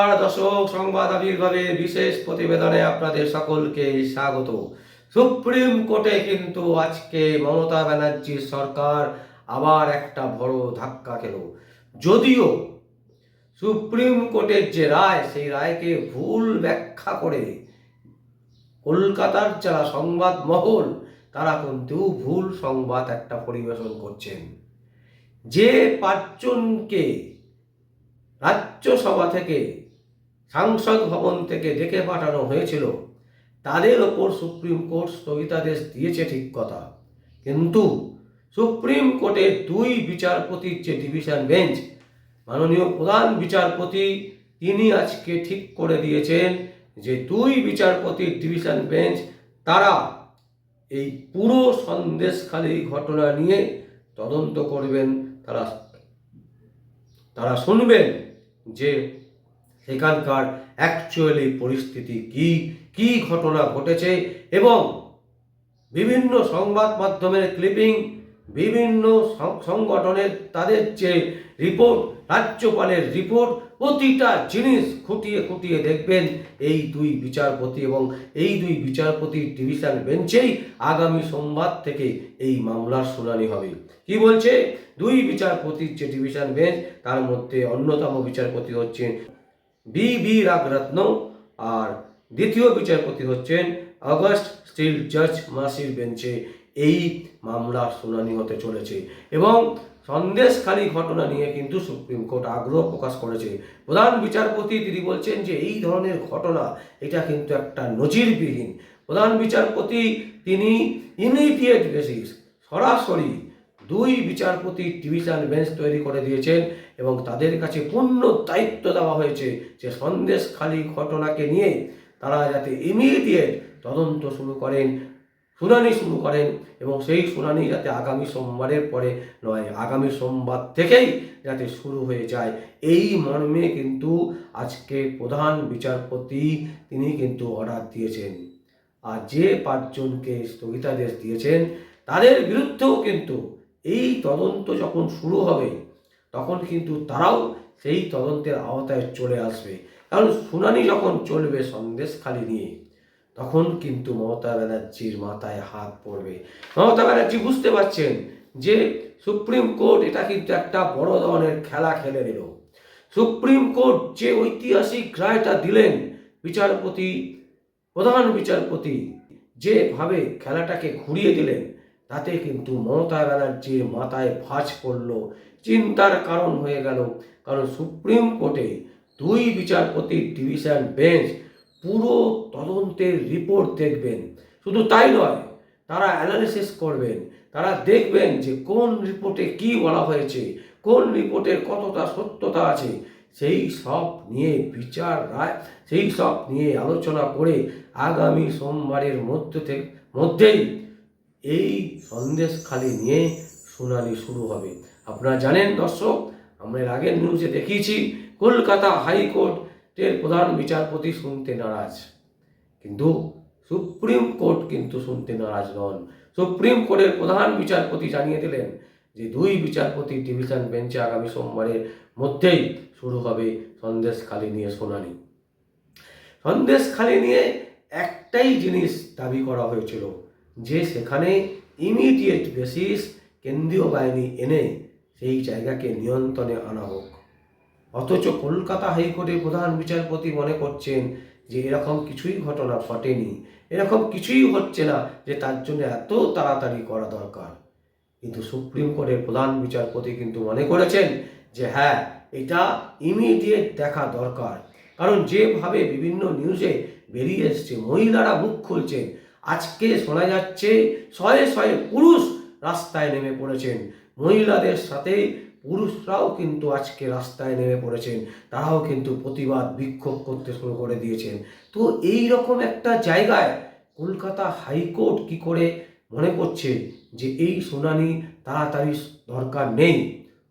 নমস্কার। দর্শক, সংবাদ আবির্ভাবে বিশেষ প্রতিবেদনে আপনাদের সকলকে স্বাগত। সুপ্রিম কোর্টে কিন্তু আজকে মমতা ব্যানার্জির সরকার আবার একটা বড় ধাক্কা খেল। যদিও সুপ্রিম কোর্টের যে রায়, সেই রায়কে ভুল ব্যাখ্যা করে কলকাতার যারা সংবাদ মহল, তারা কিন্তু ভুল সংবাদ একটা পরিবেশন করছেন। যে পাঁচজনকে রাজ্যসভা থেকে সাংসদ ভবন থেকে ডেকে পাঠানো হয়েছিল। তাদের ওপর সুপ্রিম কোর্ট স্থগিতাদেশ দিয়েছে ঠিক কথা। কিন্তু সুপ্রিম কোর্টের দুই বিচারপতির যে ডিভিশন বেঞ্চ, মাননীয় প্রধান বিচারপতি, তিনি আজকে ঠিক করে দিয়েছেন যে দুই বিচারপতির ডিভিশন বেঞ্চ, তারা এই পুরো সন্দেশখালী ঘটনা নিয়ে তদন্ত করবেন, তারা তারা শুনবেন যে সেখানকার অ্যাকচুয়ালি পরিস্থিতি কি? কি ঘটনা ঘটেছে? এবং বিভিন্ন সংবাদ মাধ্যমের ক্লিপিং বিভিন্ন সংগঠনের তাদের যে রিপোর্ট রাজ্যপালের রিপোর্ট প্রতিটা জিনিস খুঁটিয়ে খুঁটিয়ে দেখবেন এই দুই বিচারপতি এবং এই দুই বিচারপতির ডিভিশন বেঞ্চেই আগামী সোমবার থেকে এই মামলার শুনানি হবে। কি বলছে? দুই বিচারপতির যে ডিভিশন বেঞ্চ তার মধ্যে অন্যতম বিচারপতি হচ্ছেন বি বি রাগরত্ন আর দ্বিতীয় বিচারপতি হচ্ছেন অগস্ট স্টিল জাজ মাসির বেঞ্চে। এই মামলার শুনানি হতে চলেছে এবং সন্দেশখালী ঘটনা নিয়ে কিন্তু সুপ্রিম কোর্ট আগ্রহ প্রকাশ করেছে। প্রধান বিচারপতি তিনি বলছেন যে এই ধরনের ঘটনা, এটা কিন্তু একটা নজিরবিহীন। প্রধান বিচারপতি তিনি ইমিডিয়েট বেসিস সরাসরি দুই বিচারপতি ডিভিশন বেঞ্চ তৈরি করে দিয়েছেন এবং তাদের কাছে পূর্ণ দায়িত্ব দেওয়া হয়েছে যে সন্দেশখালী ঘটনাকে নিয়ে তারা যাতে ইমিডিয়েট তদন্ত শুরু করেন, শুনানি শুরু করেন এবং সেই শুনানি যাতে আগামী সোমবারের পরে নয়, আগামী সোমবার থেকেই যাতে শুরু হয়ে যায়। এই মর্মে কিন্তু আজকে প্রধান বিচারপতি তিনি কিন্তু অর্ডার দিয়েছেন। আর যে পাঁচজনকে স্থগিতাদেশ দিয়েছেন, তাদের বিরুদ্ধেও কিন্তু এই তদন্ত যখন শুরু হবে, তখন কিন্তু তারাও সেই তদন্তের আওতায় চলে আসবে। কারণ শুনানি যখন চলবে সন্দেশখালি নিয়ে, তখন কিন্তু মমতা ব্যানার্জির মাথায় হাত পড়বে। মমতা ব্যানার্জি বুঝতে পারছেন যে সুপ্রিম কোর্ট এটা কিন্তু একটা বড় ধরনের খেলা খেলে নিল। সুপ্রিম কোর্ট যে ঐতিহাসিক রায়টা দিলেন বিচারপতি, প্রধান বিচারপতি, যেভাবে খেলাটাকে ঘুরিয়ে দিলেন তাতে কিন্তু মমতা ব্যানার্জির মাথায় ভাঁজ পড়ল। চিন্তার কারণ হয়ে গেল। কারণ সুপ্রিম কোর্টে দুই বিচারপতির ডিভিশন বেঞ্চ পুরো তদন্তের রিপোর্ট দেখবেন। শুধু তাই নয়, তারা অ্যানালিসিস করবেন। তারা দেখবেন যে কোন রিপোর্টে কি বলা হয়েছে, কোন রিপোর্টের কতটা সত্যতা আছে, সেই সব নিয়ে বিচার রায়, সেই সব নিয়ে আলোচনা করে আগামী সোমবারের মধ্যে থেকে মধ্যেই এই সন্দেশখালি নিয়ে শুনানি শুরু হবে। আপনারা জানেন দর্শক, আমরা এর আগের নিউজে দেখিয়েছি, কলকাতা হাইকোর্টের প্রধান বিচারপতি শুনতে নারাজ। কিন্তু সুপ্রিম কোর্ট কিন্তু শুনতে নারাজ নন। সুপ্রিম কোর্টের প্রধান বিচারপতি জানিয়ে দিলেন যে, দুই বিচারপতি ডিভিশন বেঞ্চে আগামী সোমবারের মধ্যেই শুরু হবে সন্দেশখালি নিয়ে শুনানি। সন্দেশখালি নিয়ে একটাই জিনিস দাবি করা হয়েছিল যে সেখানে ইমিডিয়েট বেসিস কেন্দ্রীয় বাহিনী এনে সেই জায়গাকে নিয়ন্ত্রণে আনা হোক। অথচ কলকাতা হাইকোর্টের প্রধান বিচারপতি মনে করছেন যে এরকম কিছুই ঘটনা ঘটেনি, এরকম কিছুই হচ্ছে না যে তার জন্য এত তাড়াতাড়ি করা দরকার। কিন্তু সুপ্রিম কোর্টের প্রধান বিচারপতি কিন্তু মনে করেছেন যে হ্যাঁ এটা ইমিডিয়েট দেখা দরকার। কারণ যেভাবে বিভিন্ন নিউজে বেরিয়ে এসছে, মহিলারা মুখ খুলছেন আজকে শোনা যাচ্ছে শয়ে শয়ে পুরুষ রাস্তায় নেমে পড়েছেন। মহিলাদের সাথে পুরুষরাও কিন্তু আজকে রাস্তায় নেমে পড়েছেন। তারাও কিন্তু প্রতিবাদ, বিক্ষোভ করতে শুরু করে দিয়েছেন। তো এই রকম একটা জায়গায় কলকাতা হাইকোর্ট কি করে মনে করছে যে এই শুনানি তাড়াতাড়ি দরকার নেই?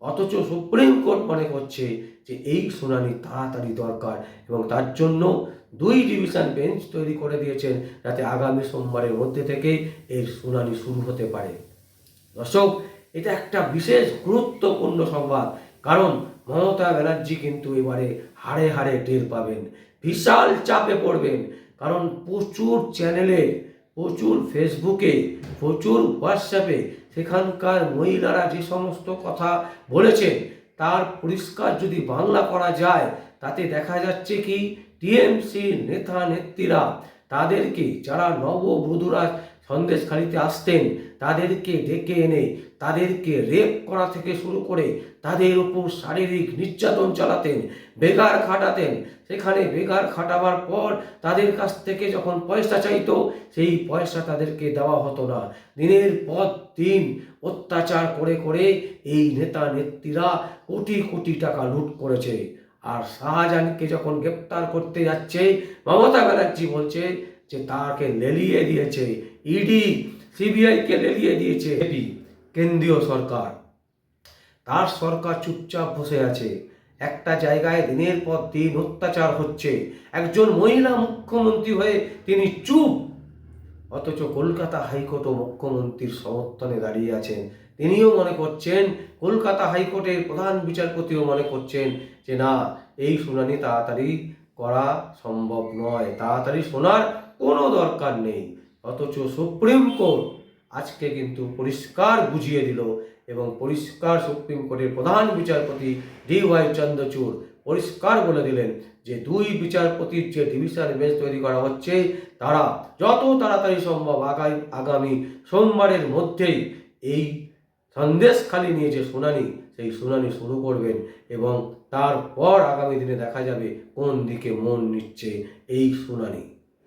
অথচ সুপ্রিম কোর্ট মনে করছে যে এই শুনানি তাড়াতাড়ি দরকার এবং তার জন্য দুই ডিভিশন বেঞ্চ তৈরি করে দিয়েছেন যাতে আগামী সোমবারের মধ্যে থেকে এর শুনানি শুরু হতে পারে। দর্শক, এটা একটা বিশেষ গুরুত্বপূর্ণ সংবাদ, কারণ মমতা ব্যানার্জি কিন্তু এবারে হাড়ে হাড়ে টের পাবেন, বিশাল চাপে পড়বেন, কারণ প্রচুর চ্যানেলে, প্রচুর ফেসবুকে, প্রচুর হোয়াটসঅ্যাপে সেখানকার মহিলারা যে সমস্ত কথা বলেছেন তার পরিষ্কার যদি বাংলা করা যায়, তাতে দেখা যাচ্ছে কি টিএমসি নেতা নেত্রীরা তাদেরকে যারা নববধূরা সন্দেশখালিতে আসতেন। তাদেরকে ডেকে এনে তাদেরকে রেপ করা থেকে শুরু করে তাদের উপর শারীরিক নির্যাতন চালাতেন বেগার খাটাতেন। সেখানে বেগার খাটাবার পর তাদের কাছ থেকে যখন পয়সা চাইতো, সেই পয়সা তাদেরকে দেওয়া হতো না। দিনের পর দিন অত্যাচার করে করে এই নেতা নেত্রীরা কোটি কোটি টাকা লুট করেছে। আর শাহজাহানকে যখন গ্রেপ্তার করতে যাচ্ছে, মমতা ব্যানার্জি বলছে যে তাকে লেলিয়ে দিয়েছে। ইডি সিবিআইকে লেলিয়ে দিয়েছে কেন্দ্রীয় সরকার। তার সরকার চুপচাপ বসে আছে। একটা জায়গায় দিনের পর দিন অত্যাচার হচ্ছে। একজন মহিলা মুখ্যমন্ত্রী হয়ে তিনি চুপ। অথচ কলকাতা হাইকোর্টও মুখ্যমন্ত্রীর সমর্থনে দাঁড়িয়ে আছেন। তিনিও মনে করছেন, কলকাতা হাইকোর্টের প্রধান বিচারপতিও মনে করছেন যে, না, এই শুনানি তাড়াতাড়ি করা সম্ভব নয়। তাড়াতাড়ি শোনার কোনো দরকার নেই। অথচ সুপ্রিম কোর্ট আজকে কিন্তু পরিষ্কার বুঝিয়ে দিল এবং পরিষ্কার সুপ্রিম কোর্টের প্রধান বিচারপতি ডি ওয়াই চন্দ্রচূড় পরিষ্কার বলে দিলেন যে দুই বিচারপতির যে ডিভিশন বেঞ্চ তৈরি করা হচ্ছে, তারা যত তাড়াতাড়ি সম্ভব আগামী আগামী সোমবারের মধ্যেই এই সন্দেশখালি নিয়ে যে শুনানি, সেই শুনানি শুরু করবেন এবং তারপর আগামী দিনে দেখা যাবে কোন দিকে মন নিচ্ছে এই শুনানি।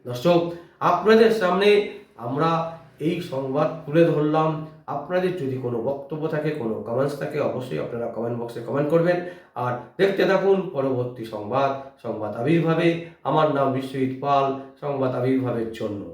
দর্শক আপনাদের সামনে আমরা এই সংবাদ তুলে ধরলাম। আপনাদের যদি কোনো বক্তব্য থাকে, কোনো কমেন্টস থাকে, অবশ্যই আপনারা কমেন্ট বক্সে কমেন্ট করবেন। আর দেখতে থাকুন পরবর্তী সংবাদ সংবাদ আবির্ভাবে। আমার নাম বিশ্বজিৎ পাল, সংবাদ আবির্ভাবের জন্য।